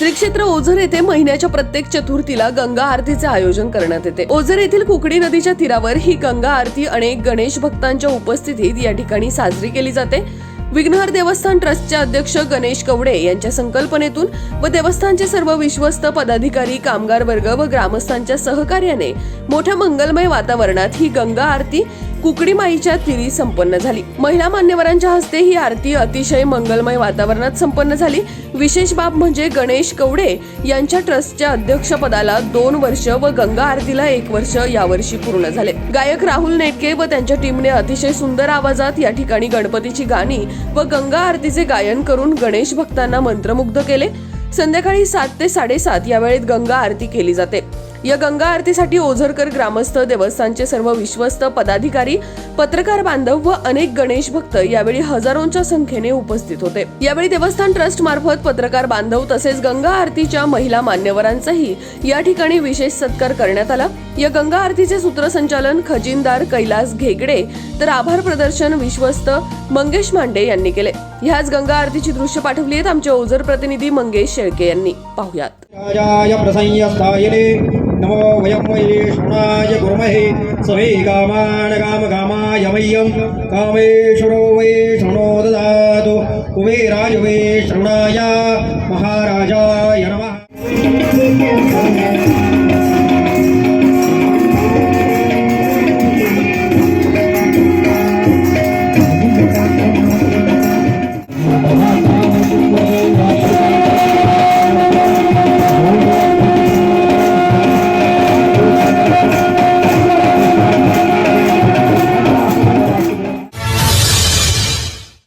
श्री क्षेत्र ओझर येथे महिन्याच्या प्रत्येक चतुर्थीला गंगा आरतीचे आयोजन करण्यात येते. ओझर येथील कुकडी नदीच्या तीरावर ही गंगा आरती अनेक गणेश भक्तांच्या उपस्थितीत या ठिकाणी साजरी केली जाते. विघ्नहर देवस्थान ट्रस्टचे अध्यक्ष गणेश कवडे यांच्या संकल्पनेतून व देवस्थानचे सर्व विश्वस्त पदाधिकारी कामगार वर्ग व ग्रामस्थांच्या सहकार्याने मोठ्या मंगलमय वातावरणात ही गंगा आरती कुकडी माईच्या तिरी संपन्न झाली. महिला मान्यवरांच्या हस्ते ही आरती अतिशय मंगलमय वातावरणात संपन्न झाली. विशेष बाब म्हणजे गणेश कवडे यांच्या ट्रस्टच्या अध्यक्षपदाला दोन वर्ष व गंगा आरतीला एक वर्ष यावर्षी पूर्ण झाले. गायक राहुल नेटके व त्यांच्या टीमने अतिशय सुंदर आवाजात या ठिकाणी गणपतीची गाणी व गंगा आरतीचे गायन करून गणेश भक्तांना मंत्रमुग्ध केले. संध्याकाळी सात ते साडेसात या वेळेत गंगा आरती केली जाते. या गंगा आरतीसाठी ओझरकर ग्रामस्थ देवस्थानचे सर्व विश्वस्त पदाधिकारी पत्रकार बांधव व अनेक गणेश भक्त यावेळी हजारोंच्या संख्येने उपस्थित होते. यावेळी देवस्थान ट्रस्ट मार्फत पत्रकार बांधव तसेच गंगा आरतीच्या महिला मान्यवरांचाही या ठिकाणी विशेष सत्कार करण्यात आला. या गंगा आरतीचे सूत्रसंचालन खजिनदार कैलास घेगडे तर आभार प्रदर्शन विश्वस्त मंगेश मांडे यांनी केले. ह्याच गंगा आरतीची दृश्य पाठवली आहेत आमचे ओझर प्रतिनिधी मंगेश शेळके यांनी. पाहुयात. नमो वयं वै शृणाय गुरुमहे सवे कामान् कामकामाय मह्यं कामेश्वरो वै शृणो ददातु कुबेराय वै शृणाय महाराजाय नमः।